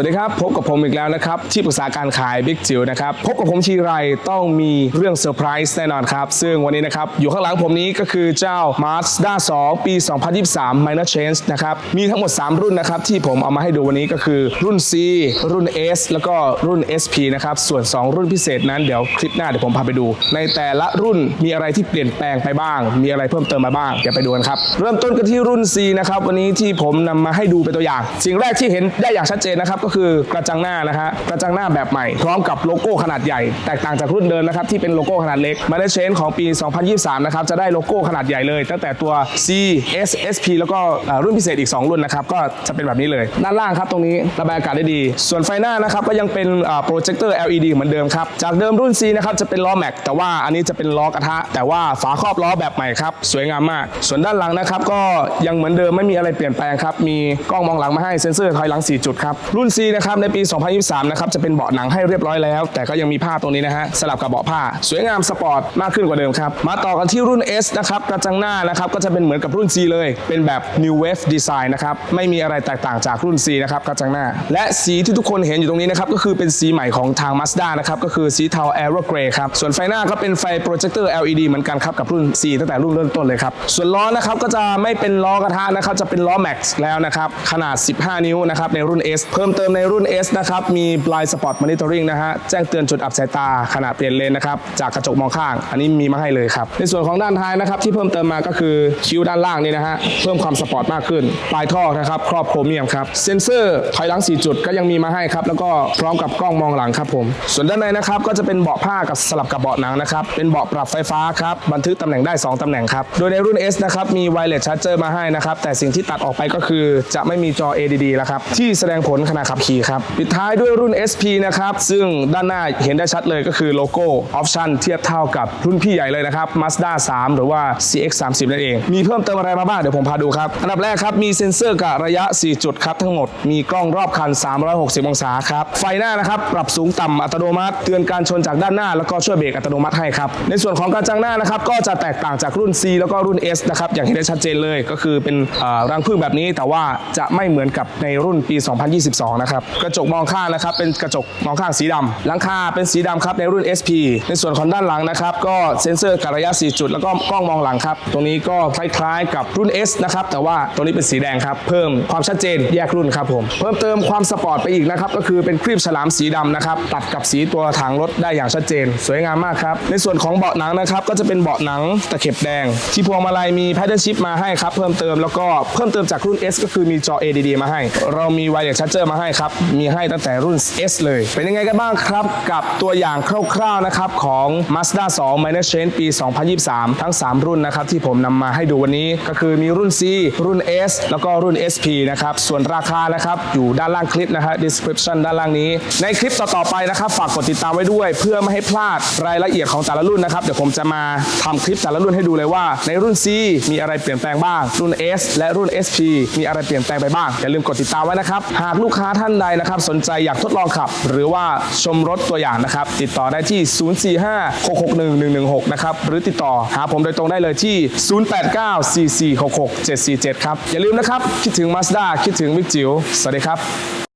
วัสดีครับ พบกับผมอีกแล้วนะครับ ที่ปรึกษาการขายบิ๊กจิ๋วนะครับ พบกับผมทีไรต้องมีเรื่องเซอร์ไพรส์แน่นอนครับ ซึ่งวันนี้นะครับ อยู่ข้างหลังผมนี้ก็คือเจ้า Mazda 2 ปี 2023 Minor Change นะครับ มีทั้งหมด 3 รุ่นนะครับ ที่ผมเอามาให้ดูวันนี้ก็คือรุ่น C รุ่น S แล้วก็รุ่น SP นะครับ ส่วน 2 รุ่นพิเศษนั้นเดี๋ยวคลิปหน้าเดี๋ยวผมพาไปดู ในแต่ละรุ่นมีอะไรที่เปลี่ยนแปลงไปบ้าง มีอะไรเพิ่มเติมมาบ้างเดี๋ยวไปดูกันครับเริ่มต้นกันที่รุ่น C นะครับวันนี้ที่ผมนำมาให้ดูเป็นตัวอย่าง สิ่งแรกที่เห็นได้อย่างชัดเจนนะครับก็็คือกระจังหน้านะฮะกระจังหน้าแบบใหม่ พร้อมกับโลโก้ขนาดใหญ่ แตกต่างจากรุ่นเดิมนะครับที่เป็นโลโก้ขนาดเล็กมาได้เชนของปี 2023 นะครับจะได้โลโก้ขนาดใหญ่เลย ตั้งแต่ตัว C S S P แล้วก็รุ่นพิเศษอีก 2 รุ่นนะครับก็จะเป็นแบบนี้เลย ด้านล่างครับตรงนี้ระบายอากาศได้ดี ส่วนไฟหน้านะครับก็ยังเป็นโปรเจคเตอร์ LED เหมือนเดิมครับจากเดิมรุ่น C นะครับจะเป็นล้อแม็กแต่ว่าอันนี้จะเป็นล้อกระทะ แต่ว่าฝาครอบล้อแบบใหม่ครับสวยงามมาก ส่วนด้านหลังนะครับก็ยังเหมือนเดิมไม่มีอะไรเปลี่ยนแปลงครับมีกล้องมองหลังมาให้เซ็นเซอร์ถอยหลัง 4 จุดครับรุ่น C นะครับในปี 2023 นะครับจะเป็นเบาะหนังให้เรียบร้อยแล้ว แต่ก็ยังมีผ้าตรงนี้นะฮะสลับกับเบาะผ้า สวยงามสปอร์ตมากขึ้นกว่าเดิมครับ มาต่อกันที่รุ่น S นะครับกระจังหน้านะครับก็จะเป็นเหมือนกับรุ่น C เลย เป็นแบบ New Wave Design นะครับไม่มีอะไรแตกต่างจากรุ่น C นะครับกระจังหน้า และสีที่ทุกคนเห็นอยู่ตรงนี้นะครับก็คือเป็นสีใหม่ของทาง Mazda นะครับก็คือสีเทา Aero Grey ครับส่วนไฟหน้าก็เป็นไฟโปรเจคเตอร์ LED เหมือนกันครับกับรุ่น C ตั้งแต่รุ่นเริ่มต้นเลยครับส่วนล้อนะครับก็จะไม่เป็นล้อกระทะนะครับจะเป็นล้อ Max แล้วนะครับขนาด 15 นิ้วนะครับในรุ่น S เพิ่มเติมในรุ่น S นะครับ มี Blind Spot Monitoring นะฮะ แจ้งเตือนจุดอับสายตาขณะเปลี่ยนเลนนะครับ จากกระจกมองข้าง อันนี้มีมาให้เลยครับ ในส่วนของด้านท้ายนะครับที่เพิ่มเติมมาก็คือคิ้วด้านล่างนี่นะฮะ เพิ่มความสปอร์ตมากขึ้น ปลายท่อนะครับ ครอบโครเมียมครับ เซ็นเซอร์ถอยหลัง 4 จุดก็ยังมีมาให้ครับ แล้วก็พร้อมกับกล้องมองหลังครับผม ส่วนด้านในนะครับก็จะเป็นเบาะผ้ากับสลับกับเบาะหนังนะครับ เป็นเบาะปรับไฟฟ้าครับ บันทึกตำแหน่งได้ 2ตำแหน่งครับ โดยในรุ่น S นะครับ มี Wireless Charger มาให้นะครับ แต่สิ่งที่ตัดออกไปก็คือจะไม่มีจอ ADD แล้วครับ ที่แสดงผลขณะขับขี่ครับปิดท้ายด้วยรุ่น SP นะครับ ซึ่งด้านหน้าเห็นได้ชัดเลยก็คือโลโก้ออปชั่นเทียบเท่ากับรุ่นพี่ใหญ่เลยนะครับ Mazda 3 หรือว่า CX 30นั่นเอง มีเพิ่มเติมอะไรมาบ้างเดี๋ยวผมพาดูครับ อันดับแรกครับ มีเซ็นเซอร์กับระยะ 4 จุดครับ ทั้งหมดมีกล้องรอบคัน 360 องศาครับ ไฟหน้านะครับ ปรับสูงต่ำอัตโนมัติ เตือนการชนจากด้านหน้า แล้วก็ช่วยเบรกอัตโนมัติให้ครับ ในส่วนของกระจังหน้านะครับก็จะแตกต่างจากรุ่น C แล้วก็รุ่น S นะครับอย่างเห็นได้ชัดเจนเลยก็คือเป็นรังผึ้งแบบนี้แต่ว่าจะไม่เหมือนกับในรุ่นปี 2022นะครับกระจกมองข้างนะครับเป็นกระจกมองข้างสีดำหลังคาเป็นสีดำครับในรุ่น SP ในส่วนของด้านหลังนะครับก็เซ็นเซอร์กับระยะ 4 จุด แล้วก็กล้องมองหลังครับตรงนี้ก็คล้ายๆ กับรุ่น S นะครับแต่ว่าตัวนี้เป็นสีแดงครับเพิ่มความชัดเจนแยกรุ่นครับผมเพิ่มเติมความสปอร์ตไปอีกนะครับก็คือเป็นครีบฉลามสีดำนะครับตัดกับสีตัวถังรถได้อย่างชัดเจน สวยงามมากครับในส่วนของเบาะหนังนะครับก็จะเป็นเบาะหนังตะเข็บแดง ที่พวงมาลัยมีแพดเดิลชิพมาให้ครับเพิ่มเติมแล้วก็เพิ่มเติมจากรุ่น S ก็คือมีจอ ADD มาให้ เรามีไวเลสชาร์เจอร์มาให้ครับ มีให้ตั้งแต่รุ่น S เลย เป็นยังไงกันบ้างครับ กับตัวอย่างคร่าวๆนะครับของ Mazda 2 Minor Change ปี 2023 ทั้ง 3 รุ่นนะครับที่ผมนำมาให้ดูวันนี้ก็คือมีรุ่น C รุ่น S แล้วก็รุ่น SP นะครับ ส่วนราคานะครับอยู่ด้านล่างคลิปนะฮะ description ด้านล่างนี้ ในคลิปต่อๆไปนะครับฝากกดติดตามไว้ด้วย เพื่อไม่ให้พลาดรายละเอียดของแต่ละรุ่นนะครับเดี๋ยวผมจะมาทำคลิปแต่ละรุ่นให้ดูเลยว่า ในรุ่น C มีอะไรเปลี่ยนแปลงบ้าง รุ่น S และรุ่น SP มีอะไรเปลี่ยนแปลงไปบ้างอย่าลืมกดติดตามไว้นะครับหากลูกค้าท่านใดนะครับสนใจอยากทดลองขับ หรือว่าชมรถตัวอย่างนะครับ ติดต่อได้ที่ 045-661-116 นะครับ หรือติดต่อหาผมโดยตรงได้เลยที่ 089-4466-747 ครับ อย่าลืมนะครับ คิดถึง Mazda คิดถึงบิ๊กจิ๋วสวัสดีครับ